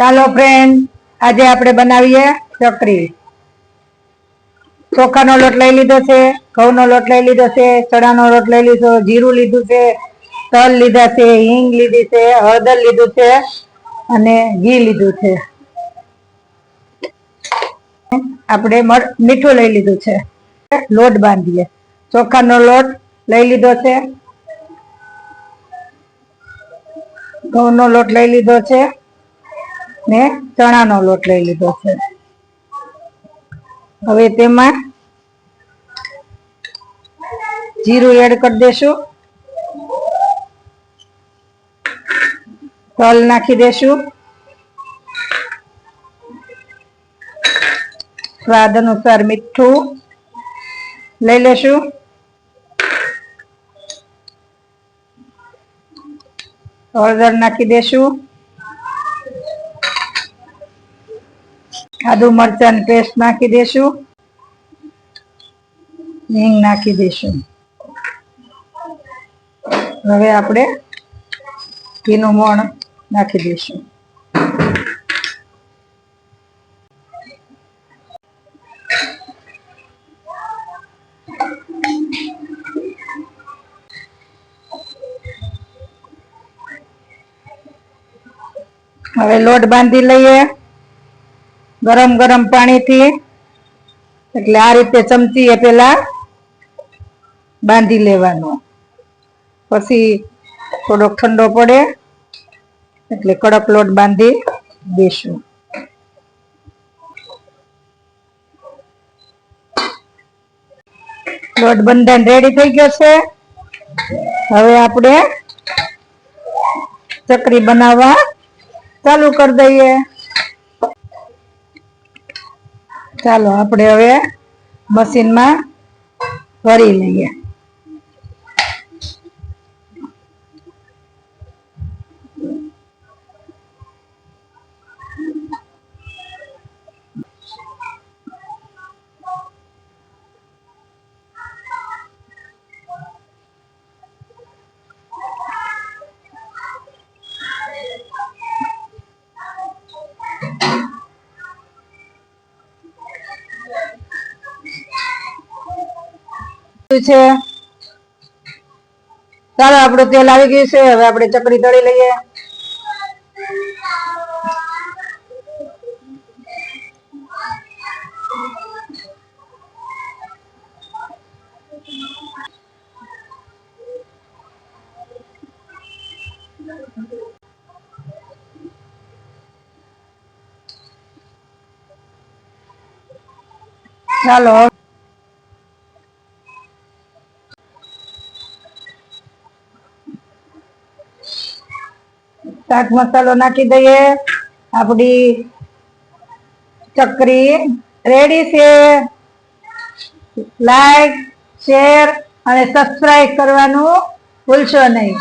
ચાલો ફ્રેન્ડ આજે આપણે બનાવીએ ચકરી. ચોખાનો લોટ લઈ લીધો છે, ઘઉંનો લોટ લઈ લીધો છે, ચણાનો લોટ લઈ લીધો, જીરું લીધું છે, તલ લીધા છે, હિંગ લીધી છે, હળદર લીધું છે અને ઘી લીધું છે. આપણે મીઠું લઈ લીધું છે. લોટ બાંધીએ. ચોખાનો લોટ લઈ લીધો છે. ઘઉંનો લોટ લઈ લીધો છે. ને ચણાનો લોટ લઈ લીધો છે. હવે તેમાં જીરું એડ કરી દેશું. તલ નાખી દેશું. સ્વાદ અનુસાર મીઠું લઈ લેશું. હળદર નાખી દેશું. આદુ મરચાં પેસ્ટ નાખી દેશું. હિંગ નાખી દેશું. હવે આપણે ઘીનું મોણ નાખી દઈશું હવે લોટ બાંધી લઈએ. ગરમ ગરમ પાણીથી એટલે આ રીતે ચમચી એ પેલા બાંધી લેવાનો. પછી થોડોક ઠંડો પડે એટલે કડક લોટ બાંધી દેશું. લોટ બંધાઈને રેડી થઈ ગયો છે. હવે આપણે ચકરી બનાવવા ચાલુ કરી દઈએ. ચાલો આપણે હવે મશીનમાં ભરી લઈએ. છે? ચાલો આપણું તેલ આવી ગયું છે. હવે આપણે ચકરી તળી લઈએ. ચાલો ચાટ મસાલો નાખી દઈએ. આપણી ચકરી રેડી છે. લાઈક શેર અને સબસ્ક્રાઇબ કરવાનું ભૂલશો નહીં.